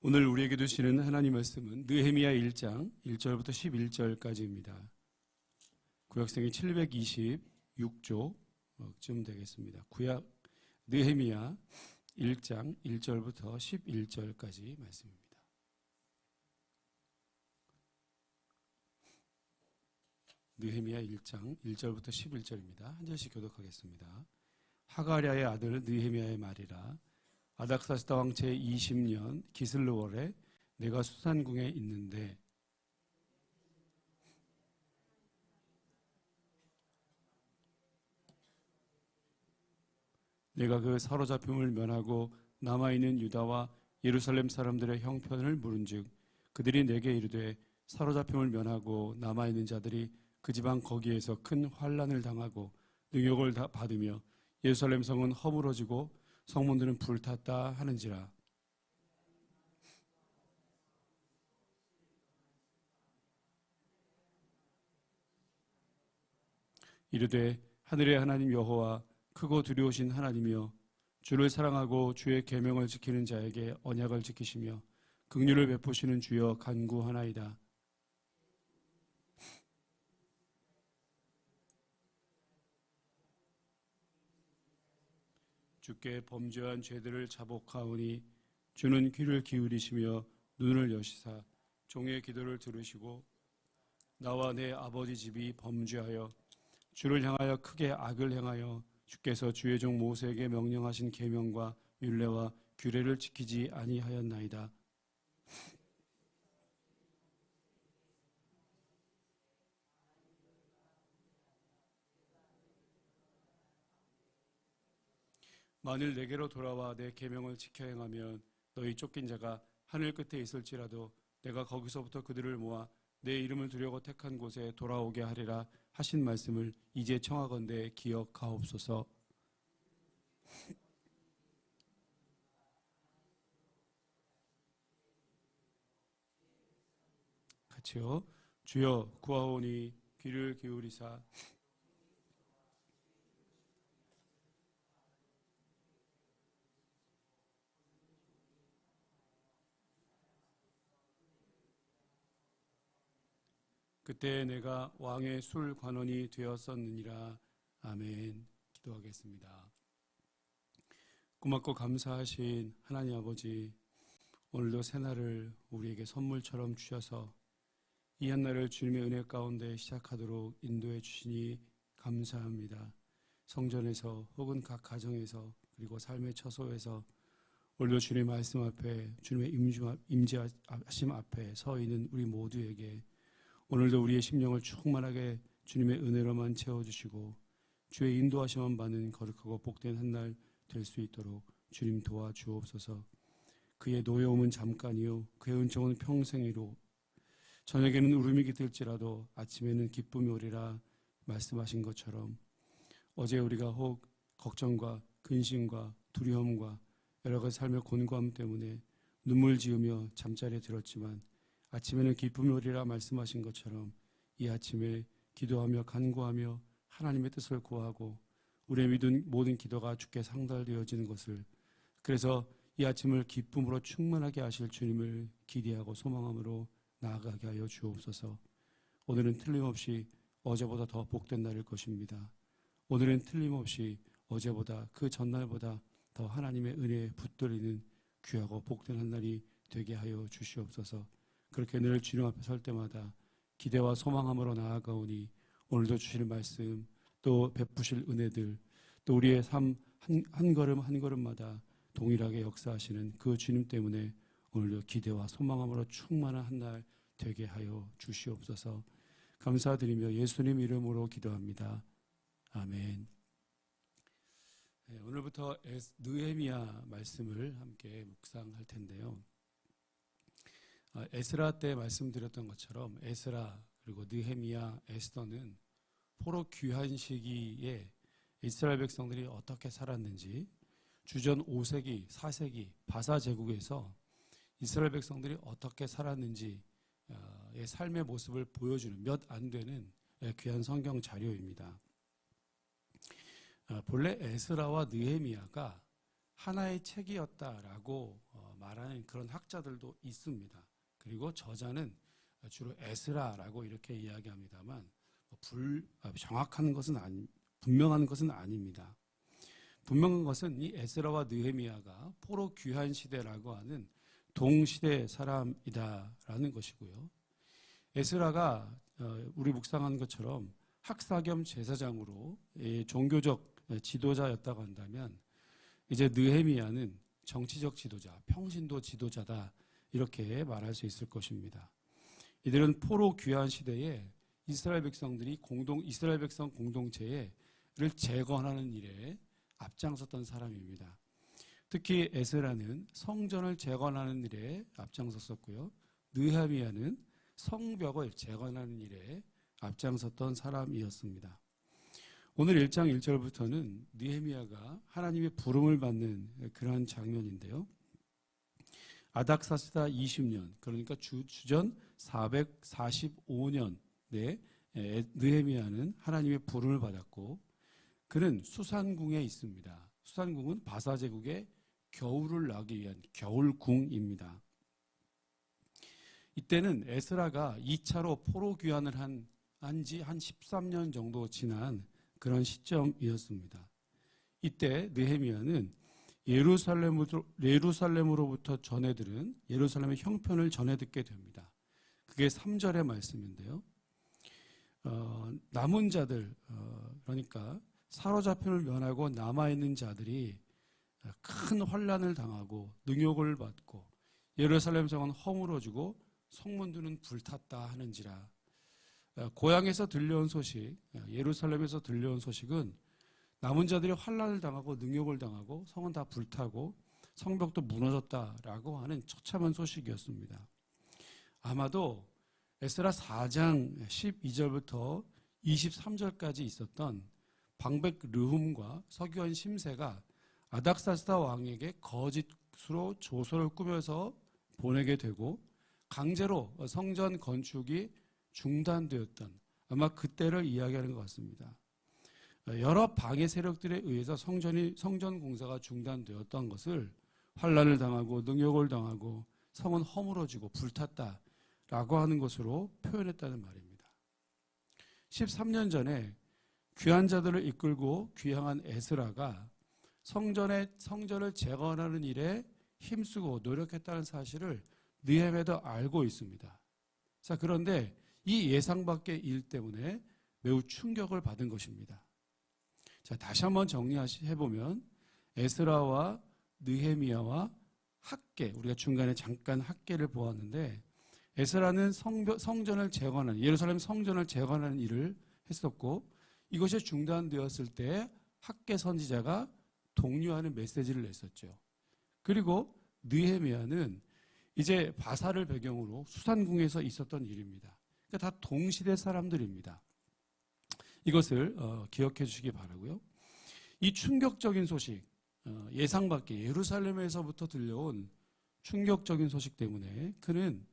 오늘 우리에게 주시는 하나님 말씀은 느헤미야 1장 1절부터 11절까지입니다. 구약성이 726조쯤 되겠습니다. 구약 느헤미야 1장 1절부터 11절까지 말씀입니다. 느헤미야 1장 1절부터 11절입니다. 한 절씩 교독하겠습니다. 하가랴의 아들 느헤미야의 말이라 아닥사스다 왕 제20년 기슬르월에 내가 수산궁에 있는데 내가 그 사로잡힘을 면하고 남아있는 유다와 예루살렘 사람들의 형편을 물은즉 그들이 내게 이르되 사로잡힘을 면하고 남아있는 자들이 그 지방 거기에서 큰 환란을 당하고 능욕을 받으며 예루살렘 성은 허물어지고 성문들은 불탔다 하는지라 이르되 하늘의 하나님 여호와 크고 두려우신 하나님이여 주를 사랑하고 주의 계명을 지키는 자에게 언약을 지키시며 긍휼을 베푸시는 주여 간구하나이다. 주께 범죄한 죄들을 자복하오니 주는 귀를 기울이시며 눈을 여시사 종의 기도를 들으시고 나와 내 아버지 집이 범죄하여 주를 향하여 크게 악을 행하여 주께서 주의 종 모세에게 명령하신 계명과 율례와 규례를 지키지 아니하였나이다. 만일 내게로 돌아와 내 계명을 지켜 행하면 너희 쫓긴 자가 하늘 끝에 있을지라도 내가 거기서부터 그들을 모아 내 이름을 두려고 택한 곳에 돌아오게 하리라 하신 말씀을 이제 청하건대 기억하옵소서. 같이요. 주여 구하오니 귀를 기울이사 그때 내가 왕의 술 관원이 되었었느니라. 아멘. 기도하겠습니다. 고맙고 감사하신 하나님 아버지, 오늘도 새날을 우리에게 선물처럼 주셔서 이 한날을 주님의 은혜 가운데 시작하도록 인도해 주시니 감사합니다. 성전에서 혹은 각 가정에서 그리고 삶의 처소에서 오늘도 주님의 말씀 앞에 주님의 임재하심 앞에 서 있는 우리 모두에게 오늘도 우리의 심령을 충만하게 주님의 은혜로만 채워주시고 주의 인도하심만 받는 거룩하고 복된 한 날 될 수 있도록 주님 도와주옵소서. 그의 노여움은 잠깐이요 그의 은총은 평생이로. 저녁에는 울음이 깃들지라도 아침에는 기쁨이 오리라 말씀하신 것처럼 어제 우리가 혹 걱정과 근심과 두려움과 여러 가지 삶의 곤고함 때문에 눈물 지으며 잠자리에 들었지만 아침에는 기쁨이 오리라 말씀하신 것처럼 이 아침에 기도하며 간구하며 하나님의 뜻을 구하고 우리의 믿은 모든 기도가 주께 상달되어지는 것을 그래서 이 아침을 기쁨으로 충만하게 하실 주님을 기대하고 소망함으로 나아가게 하여 주옵소서. 오늘은 틀림없이 어제보다 더 복된 날일 것입니다. 오늘은 틀림없이 어제보다 그 전날보다 더 하나님의 은혜에 붙들리는 귀하고 복된 한 날이 되게 하여 주시옵소서. 그렇게 늘 주님 앞에 설 때마다 기대와 소망함으로 나아가오니 오늘도 주실 말씀 또 베푸실 은혜들 또 우리의 삶 한 한 걸음 한 걸음마다 동일하게 역사하시는 그 주님 때문에 오늘도 기대와 소망함으로 충만한 한 날 되게 하여 주시옵소서 감사드리며 예수님 이름으로 기도합니다. 아멘. 네, 오늘부터 느헤미야 말씀을 함께 묵상할 텐데요. 아, 에스라 때 말씀드렸던 것처럼 에스라 그리고 느헤미야 에스더는 포로 귀한 시기에 이스라엘 백성들이 어떻게 살았는지 주전 5세기, 4세기 바사 제국에서 이스라엘 백성들이 어떻게 살았는지의 삶의 모습을 보여주는 몇 안 되는 귀한 성경 자료입니다. 아, 본래 에스라와 느헤미야가 하나의 책이었다라고 어, 말하는 그런 학자들도 있습니다. 그리고 저자는 주로 에스라라고 이렇게 이야기합니다만 뭐불 아, 정확한 것은 아니 분명한 것은 아닙니다. 분명한 것은 이 에스라와 느헤미야가 포로 귀한 시대라고 하는 동시대 사람이다라는 것이고요. 에스라가 어, 우리 묵상한 것처럼 학사 겸 제사장으로 종교적 지도자였다고 한다면 이제 느헤미야는 정치적 지도자, 평신도 지도자다 이렇게 말할 수 있을 것입니다. 이들은 포로 귀환 시대에 이스라엘 백성들이 공동 이스라엘 백성 공동체를 재건하는 일에 앞장섰던 사람입니다. 특히 에스라는 성전을 재건하는 일에 앞장섰었고요. 느헤미야는 성벽을 재건하는 일에 앞장섰던 사람이었습니다. 오늘 1장 1절부터는 느헤미야가 하나님의 부름을 받는 그러한 장면인데요. 아닥사스다 20년 그러니까 주, 주전 445년에 느헤미야는 하나님의 부름을 받았고 그는 수산궁에 있습니다. 수산궁은 바사 제국의 겨울을 나기 위한 겨울궁입니다. 이때는 에스라가 2차로 포로 귀환을 한 한지 한 13년 정도 지난 그런 시점이었습니다. 이때 느헤미야는 예루살렘으로, 예루살렘으로부터 전해 들은 예루살렘의 형편을 전해 듣게 됩니다. 그게 3절의 말씀인데요. 어, 남은 자들, 어, 그러니까 사로잡힘을 면하고 남아있는 자들이 큰 환란을 당하고 능욕을 받고 예루살렘 성은 허물어지고 성문들은 불탔다 하는지라 어, 고향에서 들려온 소식, 어, 예루살렘에서 들려온 소식은 남은 자들이 환란을 당하고 능욕을 당하고 성은 다 불타고 성벽도 무너졌다라고 하는 처참한 소식이었습니다. 아마도 에스라 4장 12절부터 23절까지 있었던 방백 르훔과 서기관 심세가 아닥사스다 왕에게 거짓으로 조서를 꾸며서 보내게 되고 강제로 성전 건축이 중단되었던 아마 그때를 이야기하는 것 같습니다. 여러 방해 세력들에 의해서 성전이 성전 공사가 중단되었던 것을 환란을 당하고 능욕을 당하고 성은 허물어지고 불탔다라고 하는 것으로 표현했다는 말입니다. 13년 전에 귀한 자들을 이끌고 귀향한 에스라가 성전의 성전을 재건하는 일에 힘쓰고 노력했다는 사실을 느헤메도 알고 있습니다. 자, 그런데 이 예상 밖의 일 때문에 매우 충격을 받은 것입니다. 자, 다시 한번 정리해 보면 에스라와 느헤미야와 학계 우리가 중간에 잠깐 학계를 보았는데 에스라는 성벽, 성전을 재건하는 예루살렘 성전을 재건하는 일을 했었고 이것이 중단되었을 때 학계 선지자가 독려하는 메시지를 냈었죠. 그리고 느헤미야는 이제 바사를 배경으로 수산궁에서 있었던 일입니다. 그러니까 다 동시대 사람들입니다. 이것을 어, 기억해 주시기 바라고요. 이 충격적인 소식, 어, 예상 밖의 예루살렘에서부터 들려온 충격적인 소식 때문에 그는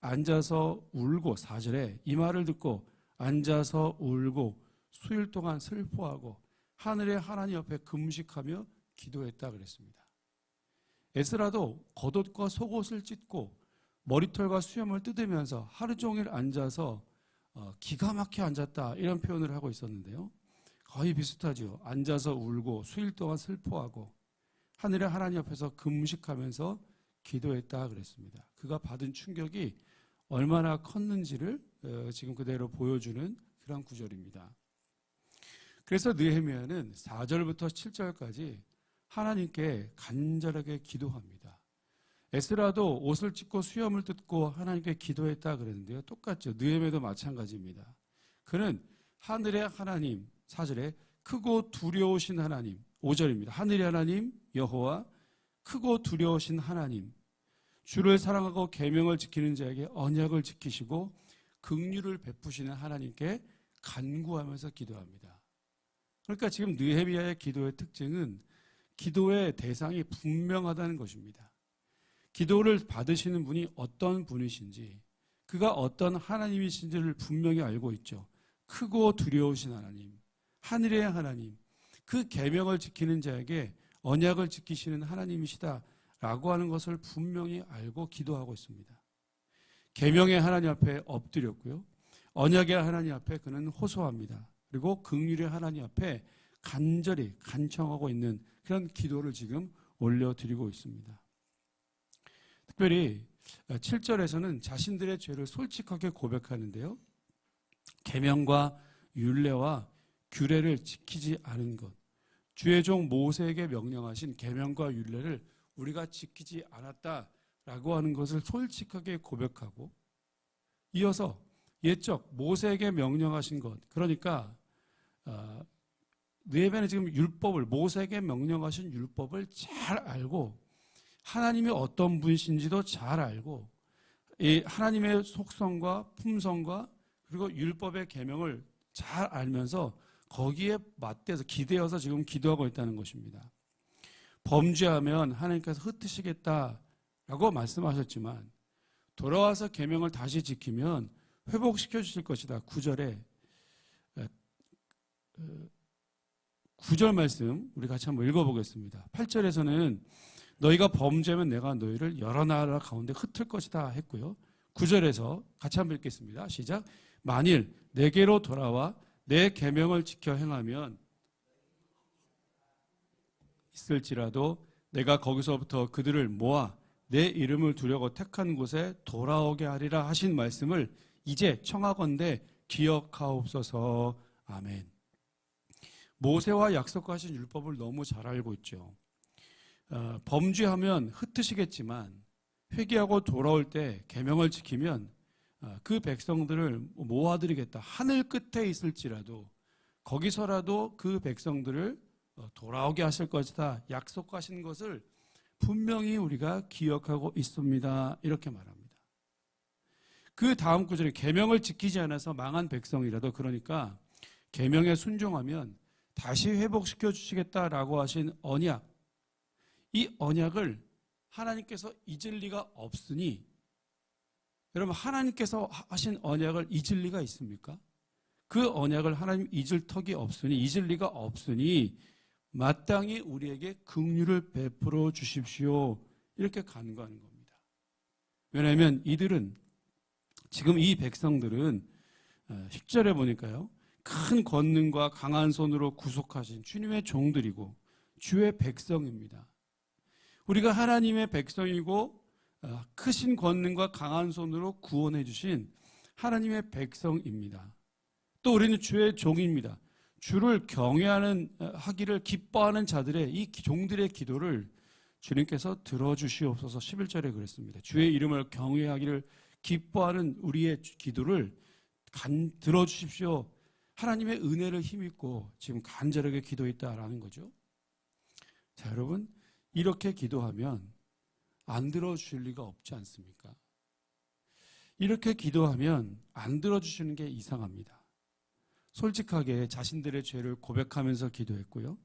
앉아서 울고 사절에 이 말을 듣고 앉아서 울고 수일 동안 슬퍼하고 하늘의 하나님 옆에 금식하며 기도했다 그랬습니다. 에스라도 겉옷과 속옷을 찢고 머리털과 수염을 뜯으면서 하루 종일 앉아서 어, 기가 막혀 앉았다 이런 표현을 하고 있었는데요. 거의 비슷하죠. 앉아서 울고 수일 동안 슬퍼하고 하늘의 하나님 앞에서 금식하면서 기도했다 그랬습니다. 그가 받은 충격이 얼마나 컸는지를 어, 지금 그대로 보여주는 그런 구절입니다. 그래서 느헤미야는 4절부터 7절까지 하나님께 간절하게 기도합니다. 에스라도 옷을 찢고 수염을 뜯고 하나님께 기도했다 그랬는데요. 똑같죠. 느헤미도 마찬가지입니다. 그는 하늘의 하나님, 사절에 크고 두려우신 하나님, 5절입니다. 하늘의 하나님 여호와 크고 두려우신 하나님 주를 사랑하고 계명을 지키는 자에게 언약을 지키시고 긍휼을 베푸시는 하나님께 간구하면서 기도합니다. 그러니까 지금 느헤미야의 기도의 특징은 기도의 대상이 분명하다는 것입니다. 기도를 받으시는 분이 어떤 분이신지, 그가 어떤 하나님이신지를 분명히 알고 있죠. 크고 두려우신 하나님, 하늘의 하나님, 그 계명을 지키는 자에게 언약을 지키시는 하나님이시다라고 하는 것을 분명히 알고 기도하고 있습니다. 계명의 하나님 앞에 엎드렸고요. 언약의 하나님 앞에 그는 호소합니다. 그리고 긍휼의 하나님 앞에 간절히 간청하고 있는 그런 기도를 지금 올려드리고 있습니다. 특별히 7절에서는 자신들의 죄를 솔직하게 고백하는데요. 계명과 율례와 규례를 지키지 않은 것, 주의 종 모세에게 명령하신 계명과 율례를 우리가 지키지 않았다라고 하는 것을 솔직하게 고백하고 이어서 옛적 모세에게 명령하신 것, 그러니까 어, 느헤미야는 지금 율법을 모세에게 명령하신 율법을 잘 알고 하나님이 어떤 분이신지도 잘 알고 이 하나님의 속성과 품성과 그리고 율법의 계명을 잘 알면서 거기에 맞대서 기대어서 지금 기도하고 있다는 것입니다. 범죄하면 하나님께서 흩으시겠다라고 말씀하셨지만 돌아와서 계명을 다시 지키면 회복시켜 주실 것이다. 9절에 9절 말씀 우리 같이 한번 읽어 보겠습니다. 8절에서는 너희가 범죄하면 내가 너희를 여러 나라 가운데 흩을 것이다 했고요. 9절에서 같이 한번 읽겠습니다. 시작. 만일 내게로 돌아와 내 계명을 지켜 행하면 있을지라도 내가 거기서부터 그들을 모아 내 이름을 두려고 택한 곳에 돌아오게 하리라 하신 말씀을 이제 청하건대 기억하옵소서. 아멘. 모세와 약속하신 율법을 너무 잘 알고 있죠. 어, 범죄하면 흩으시겠지만 회개하고 돌아올 때 계명을 지키면 어, 그 백성들을 모아드리겠다. 하늘 끝에 있을지라도 거기서라도 그 백성들을 어, 돌아오게 하실 것이다. 약속하신 것을 분명히 우리가 기억하고 있습니다. 이렇게 말합니다. 그 다음 구절에 계명을 지키지 않아서 망한 백성이라도 그러니까 계명에 순종하면 다시 회복시켜 주시겠다라고 하신 언약. 이 언약을 하나님께서 잊을 리가 없으니 여러분 하나님께서 하신 언약을 잊을 리가 있습니까? 그 언약을 하나님 잊을 턱이 없으니 잊을 리가 없으니 마땅히 우리에게 긍휼을 베풀어 주십시오. 이렇게 간구하는 겁니다. 왜냐하면 이들은 지금 이 백성들은 10절에 어, 보니까요. 큰 권능과 강한 손으로 구속하신 주님의 종들이고 주의 백성입니다. 우리가 하나님의 백성이고 어, 크신 권능과 강한 손으로 구원해 주신 하나님의 백성입니다. 또 우리는 주의 종입니다. 주를 경외하는 어, 하기를 기뻐하는 자들의 이 종들의 기도를 주님께서 들어주시옵소서 11절에 그랬습니다. 주의 이름을 경외하기를 기뻐하는 우리의 기도를 간, 들어주십시오. 하나님의 은혜를 힘입고 지금 간절하게 기도했다라는 거죠. 자, 여러분, 이렇게 기도하면 안 들어주실 리가 없지 않습니까? 이렇게 기도하면 안 들어주시는 게 이상합니다. 솔직하게 자신들의 죄를 고백하면서 기도했고요.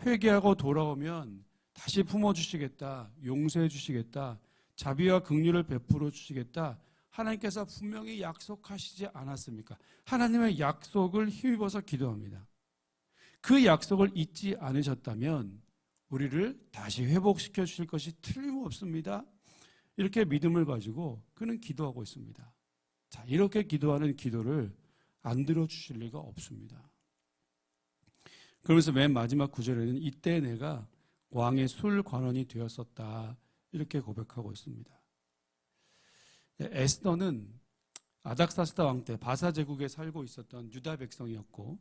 회개하고 돌아오면 다시 품어주시겠다, 용서해 주시겠다, 자비와 긍휼을 베풀어 주시겠다. 하나님께서 분명히 약속하시지 않았습니까? 하나님의 약속을 힘입어서 기도합니다. 그 약속을 잊지 않으셨다면 우리를 다시 회복시켜 주실 것이 틀림없습니다. 이렇게 믿음을 가지고 그는 기도하고 있습니다. 자, 이렇게 기도하는 기도를 안 들어주실 리가 없습니다. 그러면서 맨 마지막 구절에는 이때 내가 왕의 술 관원이 되었었다. 이렇게 고백하고 있습니다. 네, 에스더는 아닥사스다 왕 때 바사 제국에 살고 있었던 유다 백성이었고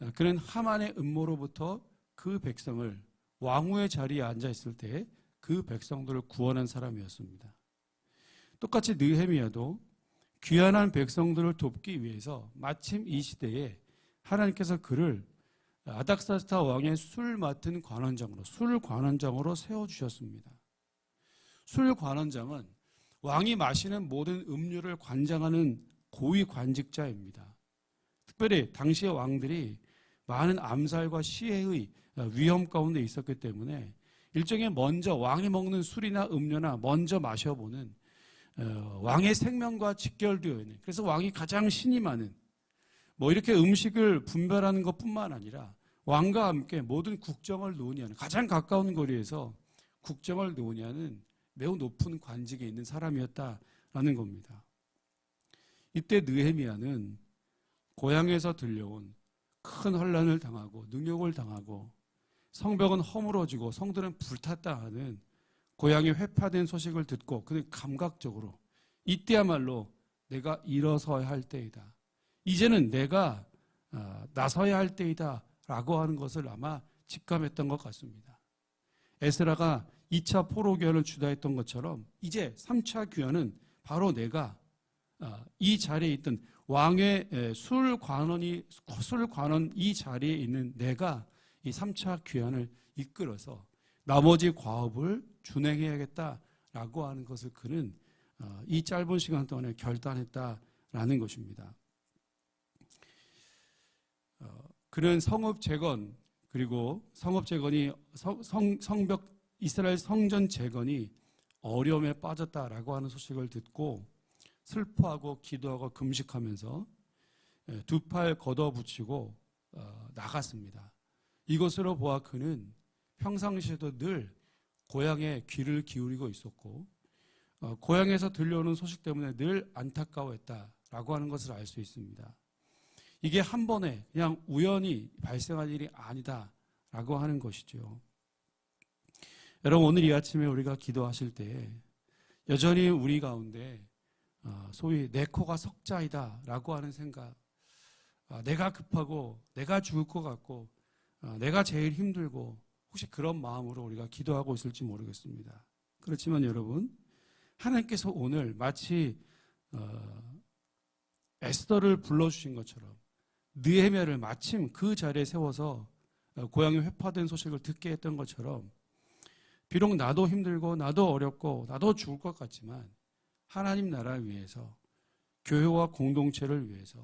어, 그는 하만의 음모로부터 그 백성을 왕후의 자리에 앉아 있을 때 그 백성들을 구원한 사람이었습니다. 똑같이 느헤미야도 귀한한 백성들을 돕기 위해서 마침 이 시대에 하나님께서 그를 아닥사스타 왕의 술 맡은 관원장으로 술 관원장으로 세워 주셨습니다. 술 관원장은 왕이 마시는 모든 음료를 관장하는 고위 관직자입니다. 특별히 당시의 왕들이 많은 암살과 시해의 위험 가운데 있었기 때문에 일종의 먼저 왕이 먹는 술이나 음료나 먼저 마셔보는 어, 왕의 생명과 직결되어 있는 그래서 왕이 가장 신이 많은 뭐 이렇게 음식을 분별하는 것뿐만 아니라 왕과 함께 모든 국정을 논의하는 가장 가까운 거리에서 국정을 논의하는 매우 높은 관직에 있는 사람이었다라는 겁니다. 이때 느헤미야는 고향에서 들려온 큰 혼란을 당하고 능욕을 당하고 성벽은 허물어지고 성들은 불탔다 하는 고향의 회파된 소식을 듣고 그는 감각적으로 이때야말로 내가 일어서야 할 때이다. 이제는 내가 어, 나서야 할 때이다. 라고 하는 것을 아마 직감했던 것 같습니다. 에스라가 2차 포로교환을 주도했던 것처럼 이제 3차 교환은 바로 내가 어, 이 자리에 있던 왕의 술 관원이 술 관원 이 자리에 있는 내가 이 3차 귀환을 이끌어서 나머지 과업을 준행해야겠다라고 하는 것을 그는 어, 이 짧은 시간 동안에 결단했다라는 것입니다. 어, 그는 성읍 재건 그리고 성읍 재건이 성, 성벽 이스라엘 성전 재건이 어려움에 빠졌다라고 하는 소식을 듣고 슬퍼하고 기도하고 금식하면서 두 팔 걷어붙이고 어, 나갔습니다. 이것으로 보아 그는 평상시에도 늘 고향에 귀를 기울이고 있었고 어, 고향에서 들려오는 소식 때문에 늘 안타까워했다라고 하는 것을 알 수 있습니다. 이게 한 번에 그냥 우연히 발생한 일이 아니다라고 하는 것이죠. 여러분 오늘 이 아침에 우리가 기도하실 때 여전히 우리 가운데 어, 소위 내 코가 석자이다라고 하는 생각, 아, 내가 급하고 내가 죽을 것 같고 어, 내가 제일 힘들고 혹시 그런 마음으로 우리가 기도하고 있을지 모르겠습니다. 그렇지만 여러분 하나님께서 오늘 마치 어, 에스더를 불러주신 것처럼 느헤미야를 마침 그 자리에 세워서 고향이 회파된 소식을 듣게 했던 것처럼 비록 나도 힘들고 나도 어렵고 나도 죽을 것 같지만 하나님 나라를 위해서 교회와 공동체를 위해서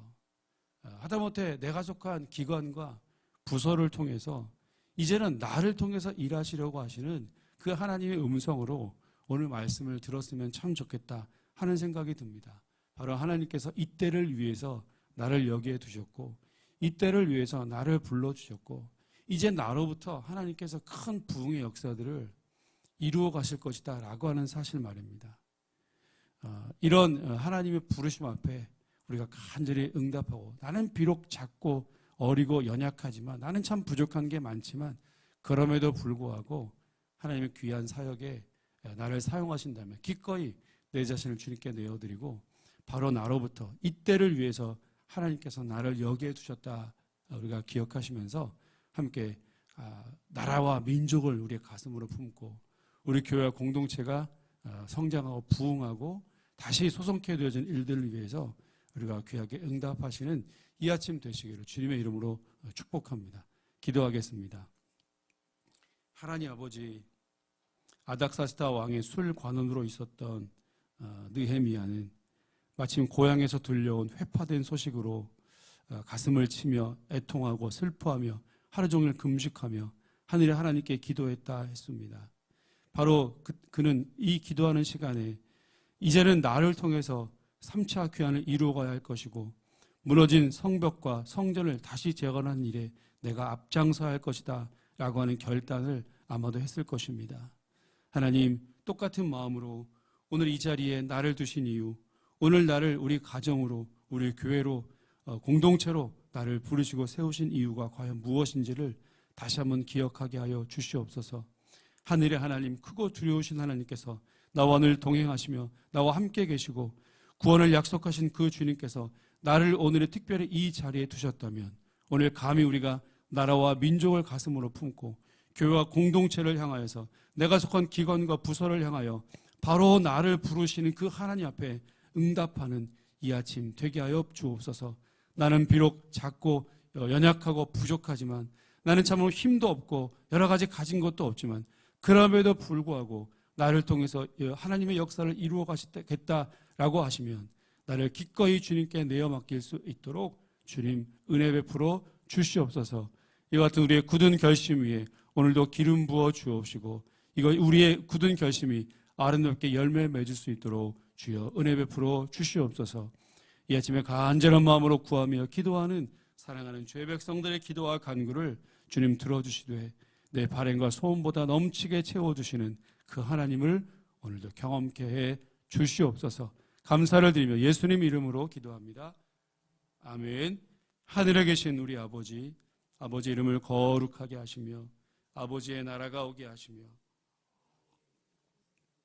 어, 하다못해 내가 속한 기관과 부서를 통해서 이제는 나를 통해서 일하시려고 하시는 그 하나님의 음성으로 오늘 말씀을 들었으면 참 좋겠다 하는 생각이 듭니다. 바로 하나님께서 이때를 위해서 나를 여기에 두셨고 이때를 위해서 나를 불러 주셨고 이제 나로부터 하나님께서 큰 부흥의 역사들을 이루어 가실 것이다 라고 하는 사실 말입니다. 어, 이런 어, 하나님의 부르심 앞에 우리가 간절히 응답하고 나는 비록 작고 어리고 연약하지만 나는 참 부족한 게 많지만 그럼에도 불구하고 하나님의 귀한 사역에 나를 사용하신다면 기꺼이 내 자신을 주님께 내어드리고 바로 나로부터 이때를 위해서 하나님께서 나를 여기에 두셨다 우리가 기억하시면서 함께 아, 나라와 민족을 우리의 가슴으로 품고 우리 교회와 공동체가 어, 성장하고 부흥하고 다시 소송케 되어진 일들을 위해서 우리가 귀하게 응답하시는 이 아침 되시기를 주님의 이름으로 축복합니다. 기도하겠습니다. 하나님 아버지 아닥사스타 왕의 술 관원으로 있었던 어, 느헤미야는 마침 고향에서 들려온 회파된 소식으로 어, 가슴을 치며 애통하고 슬퍼하며 하루 종일 금식하며 하늘의 하나님께 기도했다 했습니다. 바로 그, 는이 기도하는 시간에 이제는 나를 통해서 3차 귀환을 이루어가야 할 것이고 무너진 성벽과 성전을 다시 재건하는 일에 내가 앞장서야 할 것이다 라고 하는 결단을 아마도 했을 것입니다. 하나님 똑같은 마음으로 오늘 이 자리에 나를 두신 이유 오늘 나를 우리 가정으로 우리 교회로 어, 공동체로 나를 부르시고 세우신 이유가 과연 무엇인지를 다시 한번 기억하게 하여 주시옵소서. 하늘의 하나님 크고 두려우신 하나님께서 나와 늘 동행하시며 나와 함께 계시고 구원을 약속하신 그 주님께서 나를 오늘의 특별히 이 자리에 두셨다면 오늘 감히 우리가 나라와 민족을 가슴으로 품고 교회와 공동체를 향하여서 내가 속한 기관과 부서를 향하여 바로 나를 부르시는 그 하나님 앞에 응답하는 이 아침 되게 하여 주옵소서. 나는 비록 작고 연약하고 부족하지만 나는 참으로 힘도 없고 여러 가지 가진 것도 없지만 그럼에도 불구하고 나를 통해서 하나님의 역사를 이루어 가시겠다라고 하시면 나를 기꺼이 주님께 내어 맡길 수 있도록 주님 은혜 베풀어 주시옵소서. 이와 같은 우리의 굳은 결심 위에 오늘도 기름 부어 주옵시고 이거 우리의 굳은 결심이 아름답게 열매 맺을 수 있도록 주여 은혜 베풀어 주시옵소서. 이 아침에 간절한 마음으로 구하며 기도하는 사랑하는 죄 백성들의 기도와 간구를 주님 들어주시되 내 발행과 소음보다 넘치게 채워주시는 그 하나님을 오늘도 경험케 해 주시옵소서 감사를 드리며 예수님 이름으로 기도합니다. 아멘. 하늘에 계신 우리 아버지, 아버지 이름을 거룩하게 하시며 아버지의 나라가 오게 하시며